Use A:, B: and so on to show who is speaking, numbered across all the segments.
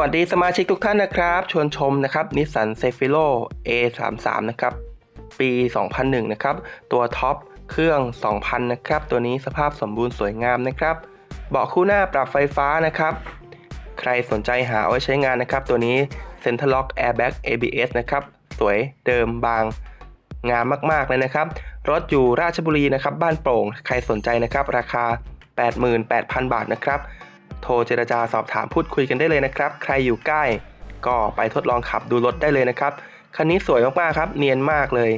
A: วัสดีสมาชิกทุกท่านนะครับ ชวนชมนะครับนิสสันเซฟิโล A33 นะครับ ปี 2001 นะครับ ตัวท็อปเครื่อง 2000 นะครับ ตัวนี้สภาพสมบูรณ์สวยงามนะครับ เบาะคู่หน้าปรับไฟฟ้านะครับ ใครสนใจหาไว้ใช้งานนะครับ ตัวนี้ Center Lock Airbag ABS นะครับ สวยเดิมบางงามมากๆเลยนะครับ รถอยู่ราชบุรีนะครับ บ้านโปร่ง ใครสนใจนะครับ ราคา 88,000 บาทนะครับ โทรเจรจาสอบถามพูดคุยกันได้เลยนะครับ ใครอยู่ใกล้ ก็ไปทดลองขับดูรถได้เลยนะครับ คันนี้สวยมากๆครับ เนียนมากเลย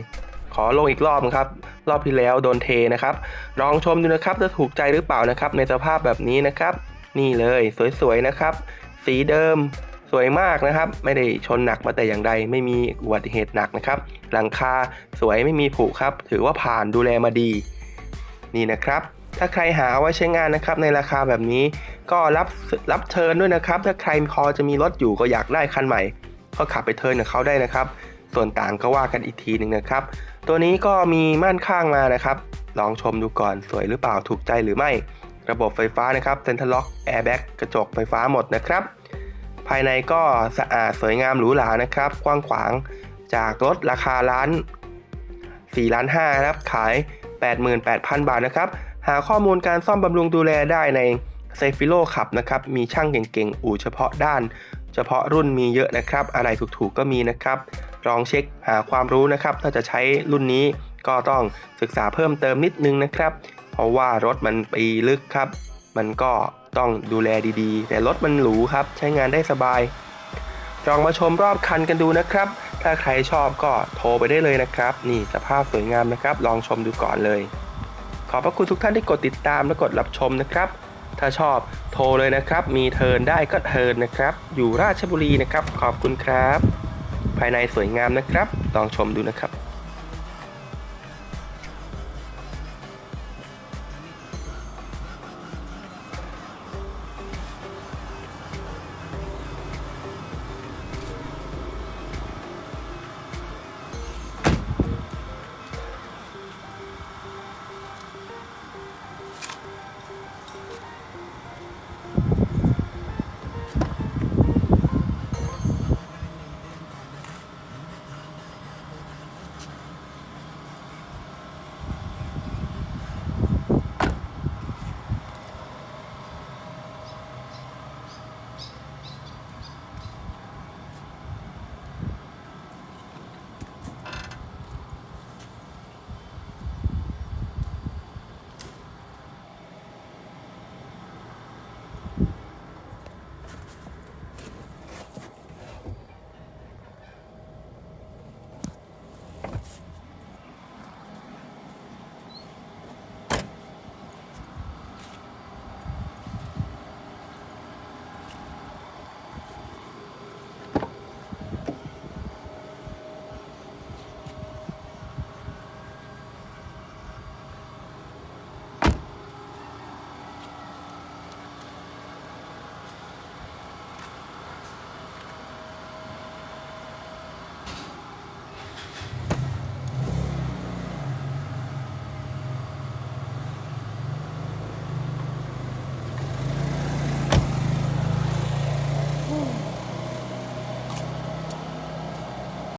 A: ขอลงอีกรอบครับ รอบที่แล้วโดนเทนะครับ ลองชมดูนะครับจะถูกใจหรือเปล่านะครับ ในสภาพแบบนี้นะครับ นี่เลยสวยๆนะครับ สีเดิมสวยมากนะครับ ไม่ได้ชนหนักมาแต่อย่างใด ไม่มีอุบัติเหตุหนักนะครับ หลังคาสวยไม่มีผุครับ ถือว่าผ่านดูแลมาดี นี่นะครับ ถ้าใครหาเอาไว้ใช้งานนะครับในราคาแบบนี้ ก็รับรับเทิร์นด้วยนะครับ ถ้าใครพอจะมีรถอยู่ก็อยากได้คันใหม่ ก็ขับไปเทิร์นกับเขาได้นะครับ ส่วนต่างก็ว่ากันอีกทีหนึ่งนะครับ ตัวนี้ก็มีม่านข้างมานะครับ ลองชมดูก่อนสวยหรือเปล่าถูกใจหรือไม่ ระบบไฟฟ้านะครับเซ็นทรัลล็อกแอร์แบ็กกระจกไฟฟ้าหมดนะครับ ภายในก็สะอาดสวยงามหรูหรานะครับ กว้างขวางจากรถราคาล้าน4ล้าน5นะครับขาย 88,000 บาทนะครับ หาข้อมูลการซ่อมบำรุงดูแลได้ในเซฟิโลขับนะครับ มีช่างเก่งๆ อู่เฉพาะด้าน เฉพาะรุ่นมีเยอะนะครับ อะไรถูกๆก็มีนะครับ ลองเช็คหาความรู้นะครับ ถ้าจะใช้รุ่นนี้ก็ต้องศึกษาเพิ่มเติมนิดนึงนะครับ เพราะว่ารถมันปีลึกครับ มันก็ต้องดูแลดีๆ แต่รถมันหรูครับ ใช้งานได้สบาย ลองมาชมรอบคันกันดูนะครับ ถ้าใครชอบก็โทรไปได้เลยนะครับ นี่สภาพสวยงามนะครับ ลองชมดูก่อนเลย อบพระคุณทุกท่านที่กดติดตามและกดรับชมนะครับ ถ้าชอบโทรเลยนะครับ มีเทิร์นได้ก็เทิร์นนะครับ อยู่ราชบุรีนะครับ ขอบคุณครับ ภายในสวยงามนะครับ ลองชมดูนะครับ